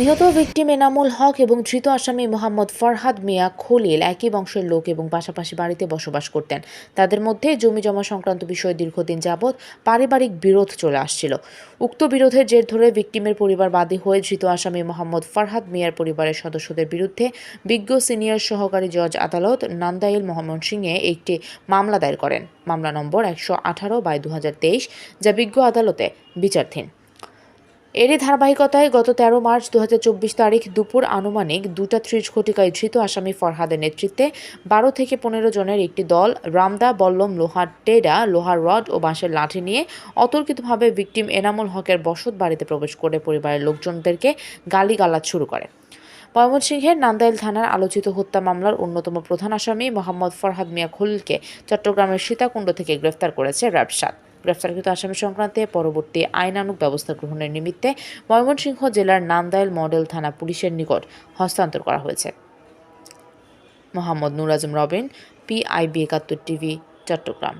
নিহত ভিকটিম এনামুল হক এবং ধৃত আসামি মোহাম্মদ ফরহাদ মিয়া খলিল একই বংশের লোক এবং পাশাপাশি বাড়িতে বসবাস করতেন। তাদের মধ্যে জমি জমা সংক্রান্ত বিষয়ে দীর্ঘদিন যাবৎ পারিবারিক বিরোধ চলে আসছিল। উক্ত বিরোধের জের ধরে ভিকটিমের পরিবার বাদী হয়ে ধৃত আসামি মোহাম্মদ ফরহাদ মিয়ার পরিবারের সদস্যদের বিরুদ্ধে বিজ্ঞ সিনিয়র সহকারী জজ আদালত নান্দাইল মোহাম্মদ সিংয়ে একটি মামলা দায়ের করেন। মামলা নম্বর একশো আঠারো বাই দু হাজার তেইশ, যা বিজ্ঞ আদালতে বিচারধীন। এরই ধারাবাহিকতায় গত তেরো মার্চ দু হাজার চব্বিশ তারিখ দুপুর আনুমানিক দুটা ত্রিশ ঘটিকায় ধৃত আসামি ফরহাদের নেতৃত্বে বারো থেকে পনেরো জনের একটি দল, রামদা, বল্লম লোহার টেডা লোহার রড ও বাঁশের লাঠি নিয়ে অতর্কিতভাবে ভিকটিম এনামুল হকের বসত বাড়িতে প্রবেশ করে পরিবারের লোকজনদেরকে গালিগালাজ শুরু করে। ময়মনসিংহের নান্দাইল থানার আলোচিত হত্যা মামলার অন্যতম প্রধান আসামি মোহাম্মদ ফরহাদ মিয়া খলিলকে চট্টগ্রামের সীতাকুণ্ড থেকে গ্রেফতার করেছে র্যাবসাত গ্রেফতারকৃত আসামি সংক্রান্তে পরবর্তী আইনানুক ব্যবস্থা গ্রহণের নিমিত্তে ময়মনসিংহ জেলার নান্দাইল মডেল থানা পুলিশের নিকট হস্তান্তর করা হয়েছে। Mohammad Nur Azam Robin, PIB Ekattor TV, Chattogram.